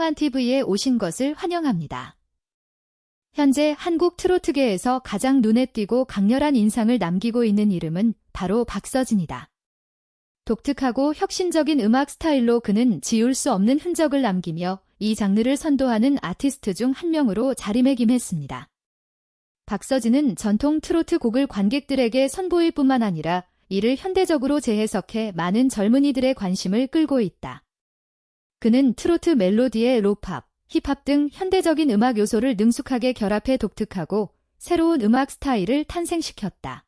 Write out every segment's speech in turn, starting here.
통한TV에 오신 것을 환영합니다. 현재 한국 트로트계에서 가장 눈에 띄고 강렬한 인상을 남기고 있는 이름은 바로 박서진이다. 독특하고 혁신적인 음악 스타일로 그는 지울 수 없는 흔적을 남기며 이 장르를 선도하는 아티스트 중 한 명으로 자리매김했습니다. 박서진은 전통 트로트 곡을 관객들에게 선보일 뿐만 아니라 이를 현대적으로 재해석해 많은 젊은이들의 관심을 끌고 있다. 그는 트로트 멜로디의 로팝, 힙합 등 현대적인 음악 요소를 능숙하게 결합해 독특하고 새로운 음악 스타일을 탄생시켰다.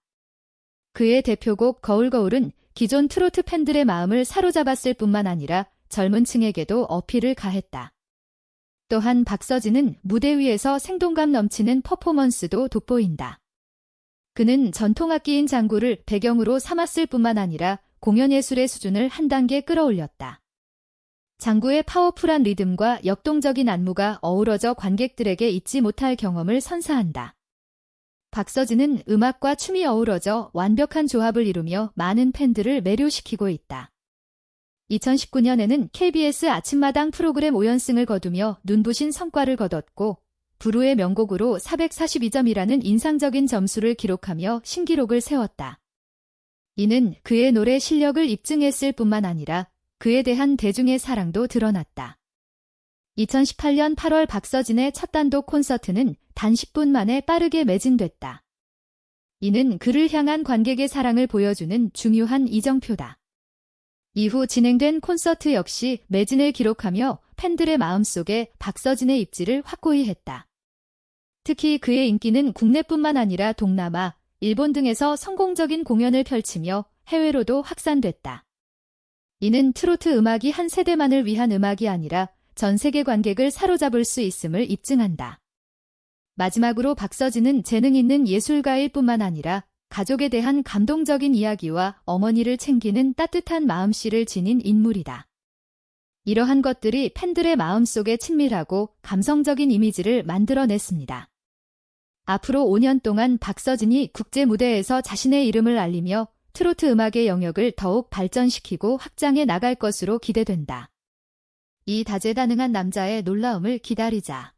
그의 대표곡 거울거울은 기존 트로트 팬들의 마음을 사로잡았을 뿐만 아니라 젊은 층에게도 어필을 가했다. 또한 박서진은 무대 위에서 생동감 넘치는 퍼포먼스도 돋보인다. 그는 전통악기인 장구를 배경으로 삼았을 뿐만 아니라 공연예술의 수준을 한 단계 끌어올렸다. 장구의 파워풀한 리듬과 역동적인 안무가 어우러져 관객들에게 잊지 못할 경험을 선사한다. 박서진은 음악과 춤이 어우러져 완벽한 조합을 이루며 많은 팬들을 매료시키고 있다. 2019년에는 KBS 아침마당 프로그램 5연승을 거두며 눈부신 성과를 거뒀고 부르의 명곡으로 442점이라는 인상적인 점수를 기록하며 신기록을 세웠다. 이는 그의 노래 실력을 입증했을 뿐만 아니라 그에 대한 대중의 사랑도 드러났다. 2018년 8월 박서진의 첫 단독 콘서트는 단 10분 만에 빠르게 매진됐다. 이는 그를 향한 관객의 사랑을 보여주는 중요한 이정표다. 이후 진행된 콘서트 역시 매진을 기록하며 팬들의 마음속에 박서진의 입지를 확고히 했다. 특히 그의 인기는 국내뿐만 아니라 동남아, 일본 등에서 성공적인 공연을 펼치며 해외로도 확산됐다. 이는 트로트 음악이 한 세대만을 위한 음악이 아니라 전 세계 관객을 사로잡을 수 있음을 입증한다. 마지막으로 박서진은 재능 있는 예술가일 뿐만 아니라 가족에 대한 감동적인 이야기와 어머니를 챙기는 따뜻한 마음씨를 지닌 인물이다. 이러한 것들이 팬들의 마음속에 친밀하고 감성적인 이미지를 만들어냈습니다. 앞으로 5년 동안 박서진이 국제 무대에서 자신의 이름을 알리며 트로트 음악의 영역을 더욱 발전시키고 확장해 나갈 것으로 기대된다. 이 다재다능한 남자의 놀라움을 기다리자.